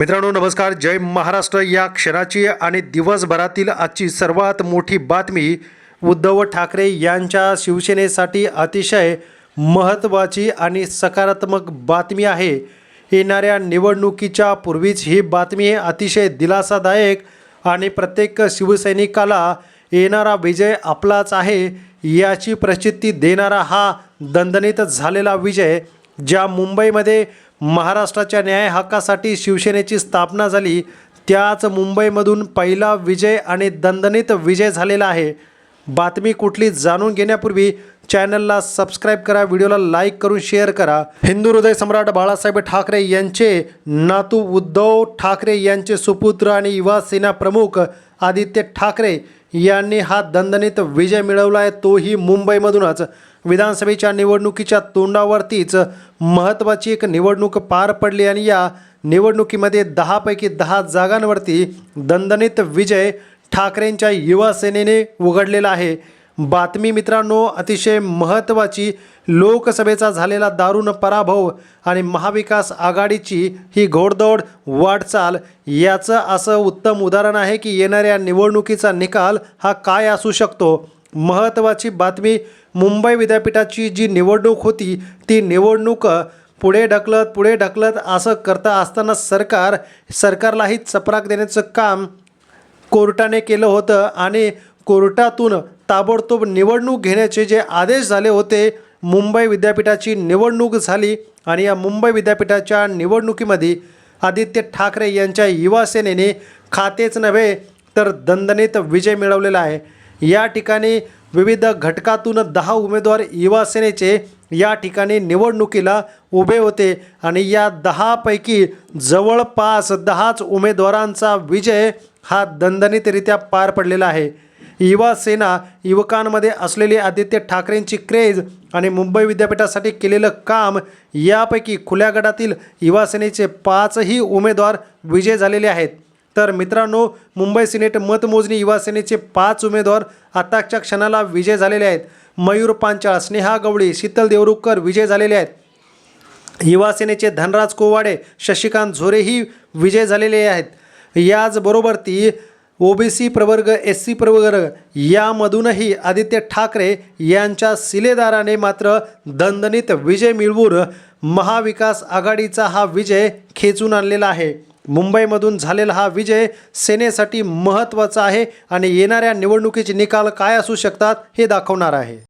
मित्रांनो नमस्कार. जय महाराष्ट्र. या क्षणाची आणि दिवसभरातील आजची सर्वात मोठी बातमी उद्धव ठाकरे यांच्या शिवसेनेसाठी अतिशय महत्त्वाची आणि सकारात्मक बातमी आहे. येणाऱ्या निवडणुकीच्या पूर्वीच ही बातमी अतिशय दिलासादायक आणि प्रत्येक शिवसैनिकाला येणारा विजय आपलाच आहे याची प्रचिती देणारा हा दणदणीत झालेला विजय ज्या मुंबईमध्ये महाराष्ट्राच्या न्याय हक्कासाठी शिवसेनेची स्थापना झाली त्याच मुंबईमधून पहिला विजय आणि दणदणीत विजय झालेला आहे. बातमी कुठली जाणून घेण्यापूर्वी चॅनलला सबस्क्राईब करा व्हिडिओला लाईक करून शेअर करा. हिंदू हृदय सम्राट बाळासाहेब ठाकरे यांचे नातू उद्धव ठाकरे यांचे सुपुत्र आणि युवा सेना प्रमुख आदित्य ठाकरे यांनी हा दणदणीत विजय मिळवला आहे तोही मुंबईमधूनच. विधानसभेच्या निवडणुकीच्या तोंडावरतीच महत्त्वाची एक निवडणूक पार पडली आणि या निवडणुकीमध्ये दहापैकी दहा जागांवरती दणदणीत विजय ठाकरेंच्या युवा सेनेने उघडलेला आहे. बातमी मित्रांनो अतिशय महत्त्वाची लोकसभेचा झालेला दारुण पराभव आणि महाविकास आघाडीची ही घोडदौड वाटचाल याचं असं उत्तम उदाहरण आहे की येणाऱ्या निवडणुकीचा निकाल हा काय असू शकतो? महत्त्वाची बातमी मुंबई विद्यापीठाची जी निवडणूक होती ती निवडणूक पुढे ढकलत पुढे ढकलत असं करता असताना सरकार सरकारलाही चपराक देण्याचं काम कोर्टाने केलं होतं आणि कोर्टातून ताबडतोब निवडणूक घेण्याचे जे आदेश झाले होते मुंबई विद्यापीठाची निवडणूक झाली आणि या मुंबई विद्यापीठाच्या निवडणुकीमध्ये आदित्य ठाकरे यांच्या युवासेनेने खातेच नव्हे तर दणदणीत विजय मिळवलेला आहे. या ठिकाणी विविध घटकातून दहा उमेदवार युवासेनेचे या ठिकाणी निवडणुकीला उभे होते आणि या दहापैकी जवळपास दहाच उमेदवारांचा विजय हा दणदणीतरित्या पार पडलेला आहे. युवा सेना युवकांमध्ये असलेली आदित्य ठाकरेंची क्रेज आणि मुंबई विद्यापीठासाठी केलेलं काम यापैकी खुल्या गटातील युवासेनेचे पाचही उमेदवार विजय झालेले आहेत. तर मित्रांनो मुंबई सिनेट मतमोजणी युवासेनेचे पाच उमेदवार आताच्या क्षणाला विजय झालेले आहेत. मयूर पांचाळ स्नेहा गवळी शीतल देवरुखकर विजय झालेले आहेत. युवासेनेचे धनराज कोवाडे शशिकांत झोरेही विजय झालेले आहेत. याचबरोबर ती ओबीसी प्रवर्ग एस सी प्रवर्ग यामधूनही आदित्य ठाकरे यांच्या सिलेदाराने मात्र दणदणीत विजय मिळवून महाविकास आघाडीचा हा विजय खेचून आणलेला आहे. मुंबईमधून झालेला हा विजय सेनेसाठी महत्त्वाचा आहे आणि येणाऱ्या निवडणुकीचे निकाल काय असू शकतात हे दाखवणार आहे.